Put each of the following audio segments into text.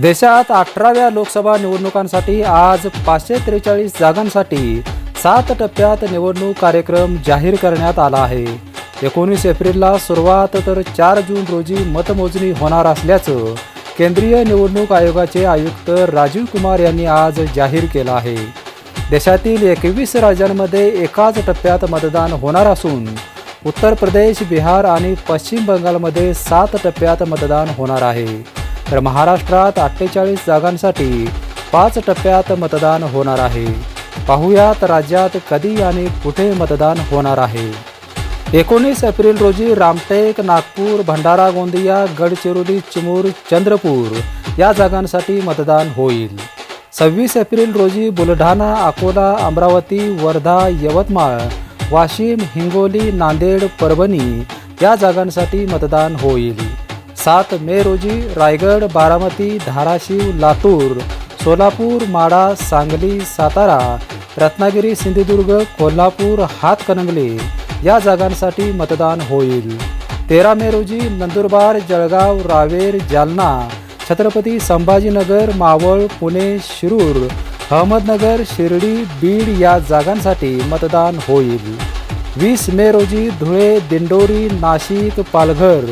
देशात अठराव्या लोकसभा निवडणुकांसाठी आज पाचशे त्रेचाळीस जागांसाठी सात टप्प्यात निवडणूक कार्यक्रम जाहीर करण्यात आला आहे. एकोणीस एप्रिलला सुरुवात तर चार जून रोजी मतमोजणी होणार असल्याचं केंद्रीय निवडणूक आयोगाचे आयुक्त राजीव कुमार यांनी आज जाहीर केलं आहे. देशातील एकवीस राज्यांमध्ये एकाच टप्प्यात मतदान होणार असून उत्तर प्रदेश बिहार आणि पश्चिम बंगालमध्ये सात टप्प्यात मतदान होणार आहे. तर महाराष्ट्रात अठ्ठेचाळीस जागांसाठी पाच टप्प्यात मतदान होणार आहे. पाहुयात राज्यात कधी आणि कुठे मतदान होणार आहे. एकोणीस एप्रिल रोजी रामटेक नागपूर भंडारा गोंदिया गडचिरोली चिमूर चंद्रपूर या जागांसाठी मतदान होईल. सव्वीस एप्रिल रोजी बुलढाणा अकोला अमरावती वर्धा यवतमाळ वाशिम हिंगोली नांदेड परभणी या जागांसाठी मतदान होईल. सात मे रोजी रायगड बारामती धाराशिव लातूर सोलापूर माडा सांगली सातारा रत्नागिरी सिंधुदुर्ग कोल्हापूर हातकणंगले या जागांसाठी मतदान होईल. तेरा मे रोजी नंदुरबार जळगाव रावेर जालना छत्रपती संभाजीनगर मावळ पुणे शिरूर अहमदनगर शिर्डी बीड या जागांसाठी मतदान होईल. वीस मे रोजी धुळे दिंडोरी नाशिक पालघर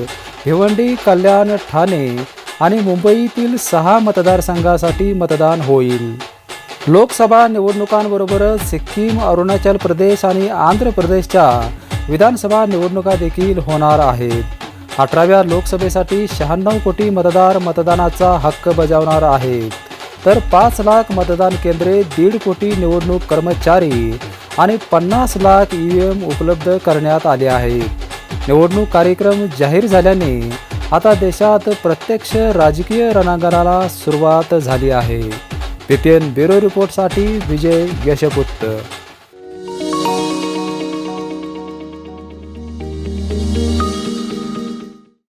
भिवंडी कल्याण ठाणे आणि मुंबईतील सहा मतदारसंघासाठी मतदान होईल. लोकसभा निवडणुकांबरोबरच सिक्कीम अरुणाचल प्रदेश आणि आंध्र प्रदेशच्या विधानसभा निवडणुका देखील होणार आहेत. अठराव्या लोकसभेसाठी शहाण्णव कोटी मतदार मतदानाचा हक्क बजावणार आहेत. तर पाच लाख मतदान केंद्रे दीड कोटी निवडणूक कर्मचारी आणि पन्नास लाख ई व्ही एम उपलब्ध करण्यात आले आहेत. निवडणूक कार्यक्रम जाहीर झाल्याने आता देशात प्रत्यक्ष राजकीय रणांगणाला सुरुवात झाली आहे. पी ब्युरो रिपोर्टसाठी विजय यशपुत्र